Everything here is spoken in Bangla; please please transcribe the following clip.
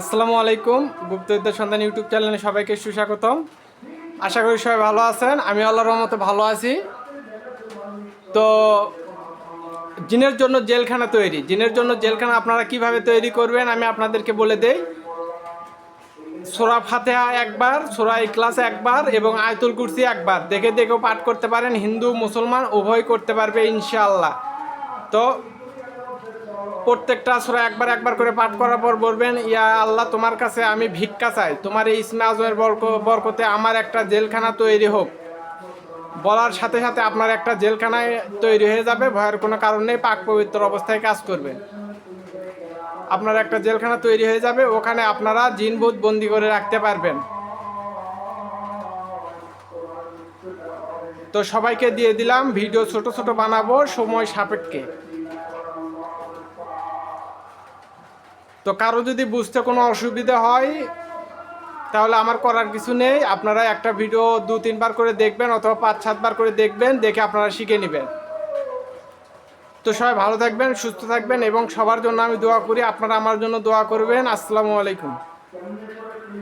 আসসালামু আলাইকুম গুপ্তবিদ্যা সন্ধান ইউটিউব চ্যানেলে সবাইকে সুস্বাগতম। আশা করি সবাই ভালো আছেন, আমি আল্লাহর রহমতে ভালো আছি। তো, জিনের জন্য জেলখানা তৈরি। জিনের জন্য জেলখানা আপনারা কীভাবে তৈরি করবেন আমি আপনাদেরকে বলে দেই। সোরা ফাতেহা একবার, সোরা ইকলাস একবার এবং আয়তুল কুরসি একবার। দেখে দেখেও পাঠ করতে পারেন, হিন্দু, মুসলমান, উভয় করতে পারবে ইনশাআল্লাহ। তো প্রত্যেকটা সুরা একবার একবার করে পাঠ করার পর বলবেন, ইয়া আল্লাহ, তোমার কাছে আমি ভিক্ষা চাই। তোমার এই ইসমে আজমের বরক, বরকতে আমার একটা জেলখানা তৈরি হোক। বলার সাথে সাথে আপনার একটা জেলখানায় তৈরি হয়ে যাবে, ভয়ের কোনো কারণ নেই, পাক পবিত্র অবস্থায় কাজ করবেন। আপনার একটা জেলখানা তৈরি হয়ে যাবে, ওখানে আপনারা জিনভূত বন্দি করে রাখতে পারবেন। তো সবাইকে দিয়ে দিলাম, ভিডিও ছোট ছোট বানাবো সময় সাপেক্ষে। তো কারও যদি বুঝতে কোনো অসুবিধা হয়, তাহলে আমার করার কিছু নেই। আপনারা একটা ভিডিও দু, তিনবার করে দেখবেন অথবা পাঁচ সাতবার করে দেখবেন, দেখে আপনারা শিখে নেবেন। তো সবাই ভালো থাকবেন, সুস্থ থাকবেন এবং সবার জন্য আমি দোয়া করি। আপনারা আমার জন্য দোয়া করবেন। আসসালামু আলাইকুম।